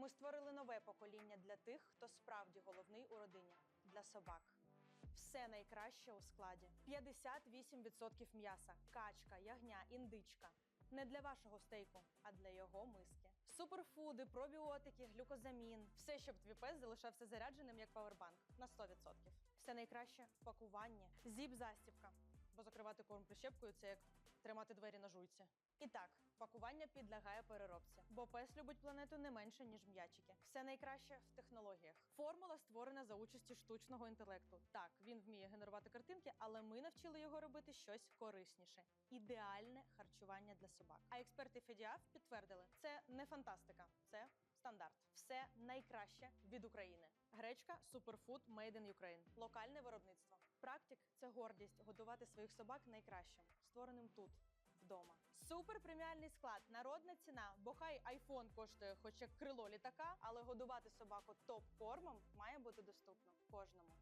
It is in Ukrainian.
Ми створили нове покоління для тих, хто справді головний у родині для собак. Все найкраще у складі: 58% м'яса, качка, ягня, індичка. Не для вашого стейку, а для його миски. Суперфуди, пробіотики, глюкозамін. Все, щоб твій пес залишався зарядженим як павербанк на 100%. Все найкраще в пакуванні. Зіп-застібка. Бо закривати корм прищепкою це як тримати двері на жуйці. І так, пакування підлягає переробці, бо пес любить планету не менше, ніж м'ячики. Все найкраще в технологіях. Формула створена за участі штучного інтелекту. Так, він вміє генерувати картинки, але ми навчили його робити щось корисніше. Ідеальне харчування для собак. А експерти Федіаф підтвердили, це не фантастика, це найкраще від України. Гречка суперфуд Made in Ukraine. Локальне виробництво. Практик це гордість годувати своїх собак найкращим, створеним тут. Вдома супер преміальний склад, народна ціна, бо хай айфон коштує хоч як крило літака, але годувати собаку топ кормом має бути доступно кожному.